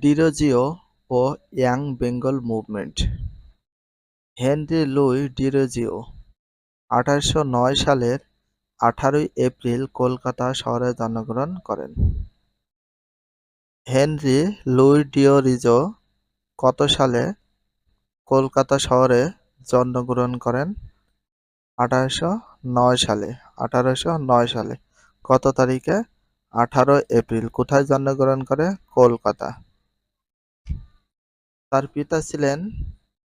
ডিরোজিও ও young Bengal movement Henry Louis Derozio, আঠারোশো নয় সালের আঠারোই এপ্রিল কলকাতা শহরে জন্মগ্রহণ করেন। হেনরি লুই ডিওরিজো কত সালে কলকাতা শহরে জন্মগ্রহণ করেন? আঠারোশো নয় সালে, আঠারোশো নয় সালে কত তারিখে? আঠারো এপ্রিল কোথায় জন্মগ্রহণ করে? কলকাতা। তার পিতা ছিলেন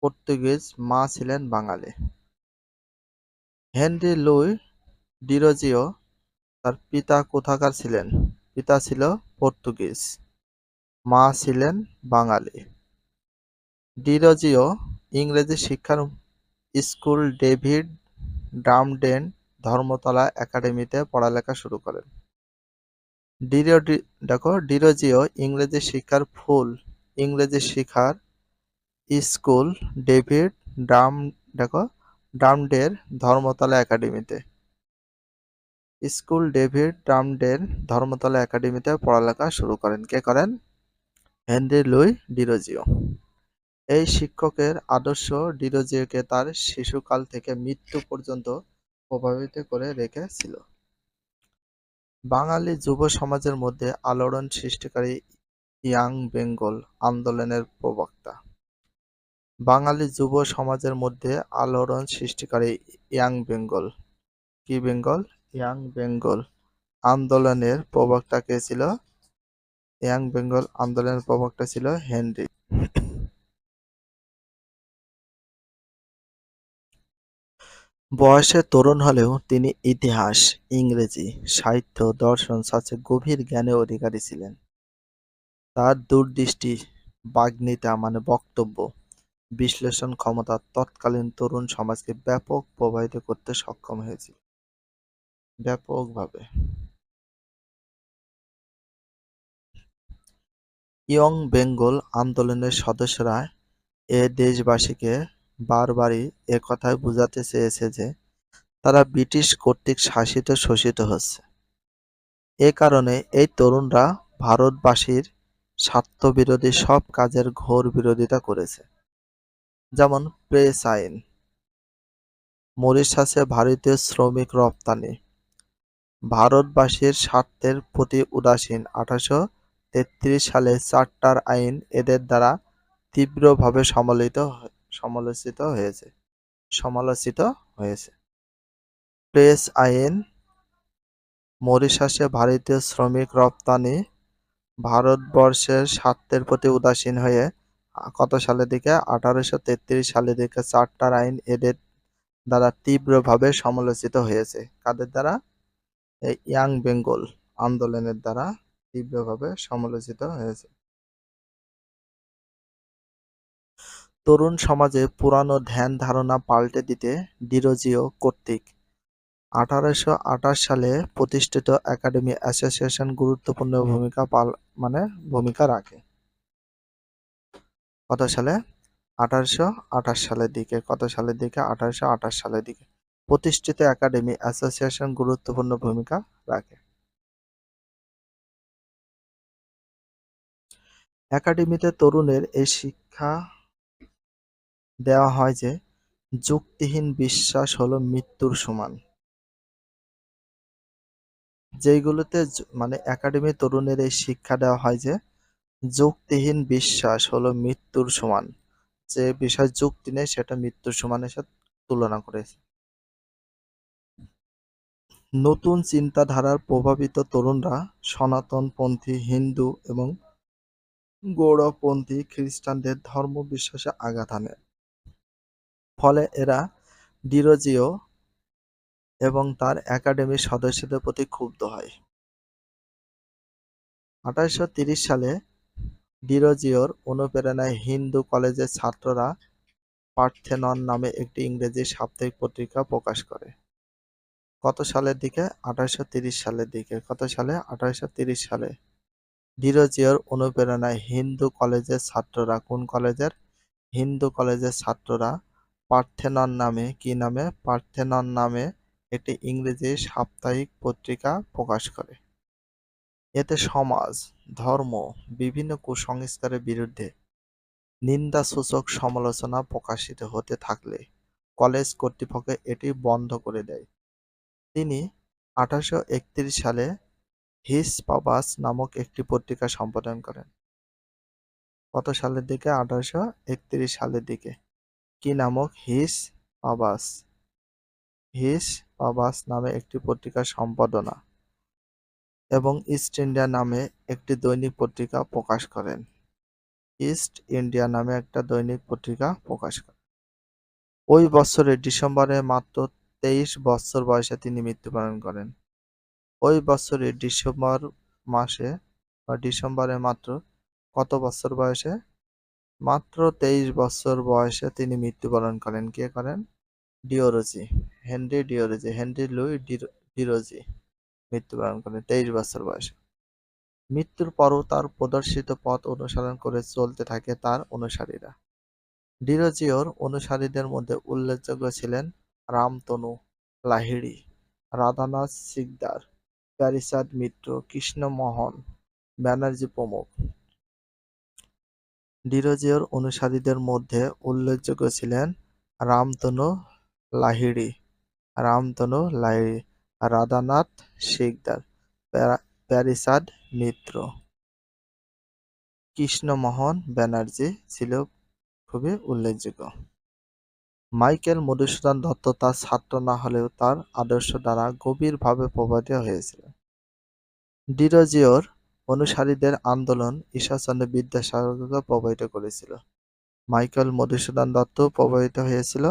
পর্তুগিজ, মা ছিলেন বাঙালি। হেনরি লুই ডিরোজিও তার পিতা কোথাকার ছিলেন? পিতা ছিল পর্তুগিজ, মা ছিলেন বাঙালি। ডিরোজিও ইংরেজি শিক্ষার স্কুল ডেভিড ডামডেন ধর্মতলা একাডেমিতে পড়ালেখা শুরু করেন। ডিরো দেখো ডিরোজিও ইংরেজি শিক্ষার ফুল ইংরেজি শিক্ষার স্কুল, ডেভিড ডাম, দেখো, ডামডের ধর্মতলা একাডেমিতে। স্কুল, ডেভিড ডামডের ধর্মতলা একাডেমিতে পড়ালেখা শুরু করেন। কে করেন? Henry Louis Derozio. এই শিক্ষকের আদর্শ ডিরোজিওকে তার শিশুকাল থেকে মৃত্যু পর্যন্ত প্রভাবিত করে রেখেছিল। বাঙালি যুব সমাজের মধ্যে আলোড়ন সৃষ্টিকারী ইয়াং বেঙ্গল আন্দোলনের প্রবক্তা। বাঙালি যুব সমাজের মধ্যে আলোড়ন সৃষ্টিকারী ইয়াং বেঙ্গল। কি বেঙ্গল? ইয়াং বেঙ্গল আন্দোলনের প্রবক্তা কে ছিল? ইয়াং বেঙ্গল আন্দোলনের প্রবক্তা ছিল হেনরি। বয়সে তরুণ হলেও তিনি ইতিহাস, ইংরেজি, সাহিত্য, দর্শন, সাথে গভীর জ্ঞানের অধিকারী ছিলেন। তার দূরদৃষ্টি, বাগ্নিতা মানে বক্তব্য, বিশ্লেষণ ক্ষমতা তৎকালীন তরুণ সমাজকে ব্যাপক প্রভাবিত করতে সক্ষম হয়েছিল। ব্যাপকভাবে। ইয়ং বেঙ্গল আন্দোলনের সদস্যরা এ দেশবাসীকে বারবারই একথাই বোঝাতে চেয়েছে যে, তারা ব্রিটিশ কর্তৃক শাসিত শোষিত হচ্ছে। এ কারণে এই তরুণরা ভারতবাসীর স্বার্থবিরোধী সব কাজের ঘোর বিরোধিতা করেছে। যেমন প্রেস আইন, মরিশাসে ভারতীয় শ্রমিক রপ্তানি, ভারতবাসীর স্বার্থের প্রতি উদাসীন। আঠারোশো তেত্রিশ সালে চার্টার আইন এদের দ্বারা তীব্রভাবে সমালিত সমালোচিত হয়েছে। সমালোচিত হয়েছে। প্রেস আইন মরিশাসে ভারতীয় শ্রমিক রপ্তানি ভারতবর্ষের স্বার্থের প্রতি উদাসীন হয়ে কত সালের দিকে আঠারোশো তেত্রিশ সালের দিকে চার্টার আইন এদের দ্বারা তীব্রভাবে সমালোচিত হয়েছে। কাদের দ্বারা? এই ইয়াং বেঙ্গল আন্দোলনের দ্বারা তীব্রভাবে সমালোচিত হয়েছে। তরুণ সমাজে পুরানো ধ্যান-ধারণা পাল্টে দিতে ডিরোজিও কর্তৃক আঠারোশো আঠাশ সালে প্রতিষ্ঠিত একাডেমি অ্যাসোসিয়েশন গুরুত্বপূর্ণ ভূমিকা পাল মানে ভূমিকা রাখে। কত সালে? আঠারোশো আঠাশ সালের দিকে। কত সালের দিকে? আঠারোশো আঠাশ সালের দিকে। প্রতিষ্ঠিত একাডেমি অ্যাসোসিয়েশন গুরুত্বপূর্ণ ভূমিকা রাখে। একাডেমিতে তরুণের এই শিক্ষা দেওয়া হয় যে, যুক্তিহীন বিশ্বাস হলো মৃত্যুর সমান। যেইগুলোতে মানে একাডেমি তরুণের এই শিক্ষা দেওয়া হয় যে যুক্তিহীন বিশ্বাস হলো মৃত্যুর সমান। যে বিষয় যুক্তি নেই, সেটা মৃত্যুর সমানের সাথে তুলনা করেছে। নতুন চিন্তাধারার প্রভাবিত তরুণরা সনাতনপন্থী, হিন্দু এবং গৌড়পন্থী খ্রিস্টানদের ধর্ম বিশ্বাসে আঘাত আনে ফলে এরা ডিরোজিও এবং তার একাডেমির সদস্যদের প্রতি ক্ষুব্ধ হয়। আঠারোশো সালে ডিরোজিওর অনুপ্রেরণায় হিন্দু কলেজের ছাত্ররা পার্থেনন নামে একটি ইংরেজি সাপ্তাহিক পত্রিকা প্রকাশ করে। কত সালের দিকে? আঠারোশো সালের দিকে। কত সালে? আঠারোশো সালে। ডিরোজিওর অনুপ্রেরণায় হিন্দু কলেজের ছাত্ররা, কোন কলেজের? হিন্দু কলেজের ছাত্ররা পার্থেনন নামে, কি নামে? পার্থেনন নামে একটি ইংরেজি সাপ্তাহিক পত্রিকা প্রকাশ করে। এতে সমাজ, ধর্ম, বিভিন্ন কুসংস্কারের বিরুদ্ধে নিন্দাসূচক সমালোচনা প্রকাশিত হতে থাকলে কলেজ কর্তৃপক্ষ এটি বন্ধ করে দেয়। তিনি আঠারোশো একত্রিশ সালে হিস পাবাস নামক একটি পত্রিকা সম্পাদন করেন। কত সালের দিকে? আঠারোশো একত্রিশ সালের দিকে। কি নামক? হিস পাবাস। হিস পাবাস নামে একটি পত্রিকা সম্পাদনা এবং ইস্ট ইন্ডিয়া নামে একটি দৈনিক পত্রিকা প্রকাশ করেন। ইস্ট ইন্ডিয়া নামে একটা দৈনিক পত্রিকা প্রকাশ করেন। ওই বছরের ডিসেম্বরে মাত্র তেইশ বছর বয়সে তিনি মৃত্যুবরণ করেন। ওই বছরের ডিসেম্বর মাসে বা ডিসেম্বরে মাত্র কত বছর বয়সে? মাত্র তেইশ বছর বয়সে তিনি মৃত্যুবরণ করেন। কে করেন? Derozio, Henry Derozio, Henry Louis Derozio মৃত্যুবরণ করেন তেইশ বছর বয়সে। মৃত্যুর পরও তার প্রদর্শিত পথ অনুসরণ করে চলতে থাকে তার অনুসারীরা। ডিরোজিওর অনুসারীদের মধ্যে উল্লেখযোগ্য ছিলেন রামতনু লাহিড়ি রাধানাথ সিকদার, প্যারীচাঁদ মিত্র, কৃষ্ণমোহন ব্যানার্জি প্রমুখ। ডিরোজিওর অনুসারীদের মধ্যে উল্লেখযোগ্য ছিলেন রামতনু লাহিড়ী, রামতনু লাহিড়ী, রাধানাথ সিকদার, প্যারীচাঁদ মিত্র, কৃষ্ণমোহন ব্যানার্জি ছিল খুবই উল্লেখযোগ্য। মাইকেল মধুসূদন দত্ত তার ছাত্র না হলেও তার আদর্শ দ্বারা গভীরভাবে প্রভাবিত হয়েছিলেন। ডিরোজিওর অনুসারীদের আন্দোলন ঈশ্বরচন্দ্র বিদ্যাসাগরকে প্রভাবিত করেছিল। মাইকেল মধুসূদন দত্ত প্রভাবিত হয়েছিল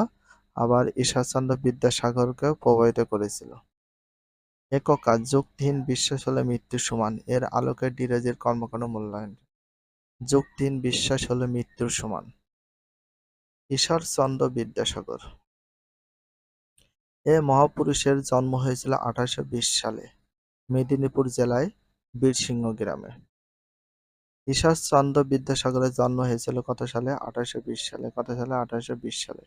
আবার ঈশ্বরচন্দ্র বিদ্যাসাগরকেও প্রভাবিত করেছিল। একক যুক্তিহীন বিশ্বাস হলে মৃত্যুর সমান। এর আলোকে ডিরোজির কর্মকাণ্ড মূল্যায়ন। যুক্তিহীন বিশ্বাস হলে মৃত্যুর সমান। ঈশ্বরচন্দ্র বিদ্যাসাগর। এ মহাপুরুষের জন্ম হয়েছিল আঠারোশো বিশ সালে মেদিনীপুর জেলায় বীরসিংহ গ্রামে। ঈশ্বরচন্দ্র বিদ্যাসাগরের জন্ম হয়েছিল কত সালে? আঠারোশো বিশ সালে। কত সালে? আঠারোশো বিশ সালে।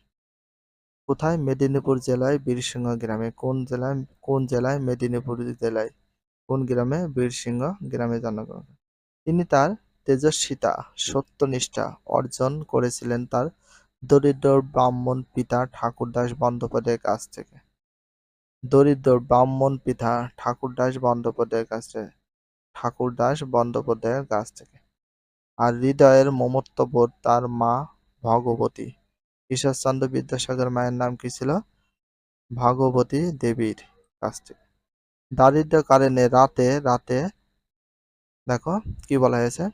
কোথায়? মেদিনীপুর জেলায়, বীরসিংহ গ্রামে। কোন জেলায়? কোন জেলায়? মেদিনীপুর জেলায়। কোন গ্রামে? বীরসিংহ গ্রামে জন্মগ্রহণ তিনি তার তেজস্বিতা, সত্যনিষ্ঠা অর্জন করেছিলেন তার দরিদ্র ব্রাহ্মণ পিতা ঠাকুরদাস বন্দ্যোপাধ্যায়ের কাছ থেকে। দরিদ্র ব্রাহ্মণ পিতা ঠাকুরদাস বন্দ্যোপাধ্যায়ের কাছ থেকে। ঠাকুরদাস বন্দ্যোপাধ্যায়ের কাছ থেকে। আর হৃদয়ের মমত্ববোধ তার মা ভগবতী। ঈশ্বরচন্দ্র বিদ্যাসাগর মায়ের নাম কি ছিল? ভাগবতী দেবীর কাছ থেকে। দারিদ্র কারণে রাতে রাতে, দেখো কি বলা হয়েছে?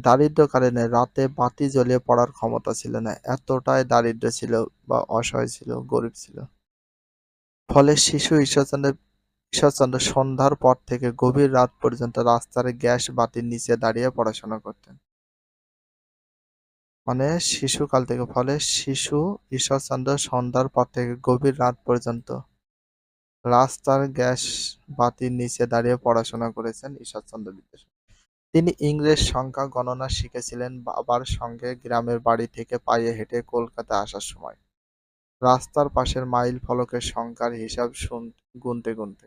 দারিদ্র কারণে রাতে বাতি জ্বলিয়ে পড়ার ক্ষমতা ছিল না, এতটাই দারিদ্র ছিল বা অসহায় ছিল, গরিব ছিল। ফলে শিশু ঈশ্বরচন্দ্র ঈশ্বরচন্দ্র সন্ধ্যার পর থেকে গভীর রাত পর্যন্ত রাস্তার গ্যাস বাতির নিচে দাঁড়িয়ে পড়াশোনা করতেন। মানে শিশুকাল থেকে, ফলে শিশু ঈশ্বরচন্দ্র সন্ধ্যার পর থেকে গভীর রাত পর্যন্ত রাস্তার গ্যাস বাতির নিচে দাঁড়িয়ে পড়াশোনা করেছেন ঈশ্বরচন্দ্র বিদ্যাসাগর। তিনি ইংরেজ সংখ্যা গণনা শিখেছিলেন বাবার সঙ্গে গ্রামের বাড়ি থেকে পায়ে হেঁটে কলকাতা আসার সময়। রাস্তার পাশের মাইল ফলকের সংখ্যার হিসাব শুন, গুনতে গুনতে